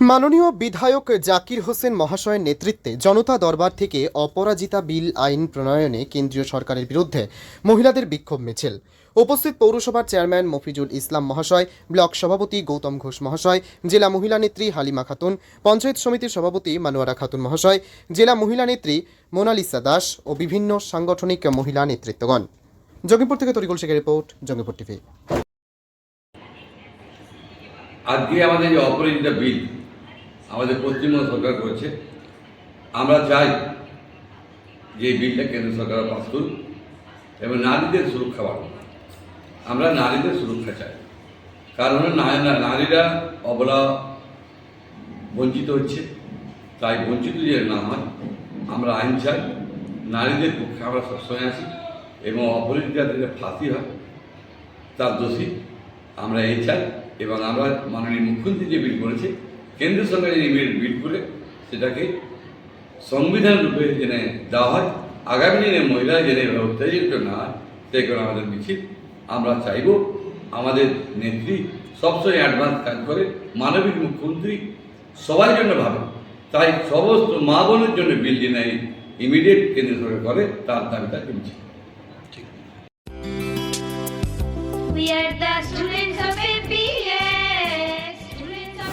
মাননীয় বিধায়ক জাকির হোসেন মহাশয়ের নেতৃত্বে জনতা দরবার থেকে অপরাজিতা বিল আইন প্রণয়নে কেন্দ্রীয় সরকারের বিরুদ্ধে মহিলাদের বিক্ষোভ মিছিল। উপস্থিত পৌরসভার চেয়ারম্যান মফিজুল ইসলাম মহাশয়, ব্লক সভাপতি গৌতম ঘোষ মহাশয়, জেলা মহিলা নেত্রী হালিমা খাতুন, পঞ্চায়েত সমিতির সভাপতি মানুয়ারা খাতুন মহাশয়, জেলা মহিলা নেত্রী মোনালিসা দাস ও বিভিন্ন সাংগঠনিক মহিলা নেতৃত্বগণ। জঙ্গিপুর থেকে তরিকুল শেখের রিপোর্ট, জঙ্গিপুর টিভি। আজকে আমাদের যে অপরাজিতা বিল আমাদের পশ্চিমবঙ্গ সরকার করেছে। আমরা চাই যে এই বিলটা কেন্দ্র সরকার পাস করুক এবং নারীদের সুরক্ষা বাড়ুক। আমরা নারীদের সুরক্ষা চাই। কারণ নারীরা অবলা, বঞ্চিত হচ্ছে। তাই বঞ্চিত যে না হয়, আমরা আইন চাই, নারীদের পক্ষে আমরা সবসময় আছি এবং অপরাজিতা যাতে ফাঁসি হয়, তার দোষী আমরা এই চাই এবং আমরা মাননীয় মুখ্যমন্ত্রী যে বিল করেছে কেন্দ্রীয় সরকারের বিল বিল করে সেটাকে সংবিধান রূপে জেনে দেওয়া হয়, আগামী দিনে মহিলা জেনে উত্তেজিত না সেই করে আমাদের মিছিল, আমরা চাইব আমাদের নেত্রী সবসময় অ্যাডভান্স কাজ করে, মানবিক মুখ্যমন্ত্রী সবার জন্য ভাবে তাই সমস্ত মা বোনের জন্য বিল জেনে ইমিডিয়েট কেন্দ্র সরকার করে, তার দাবিটা মিছিল We are the students.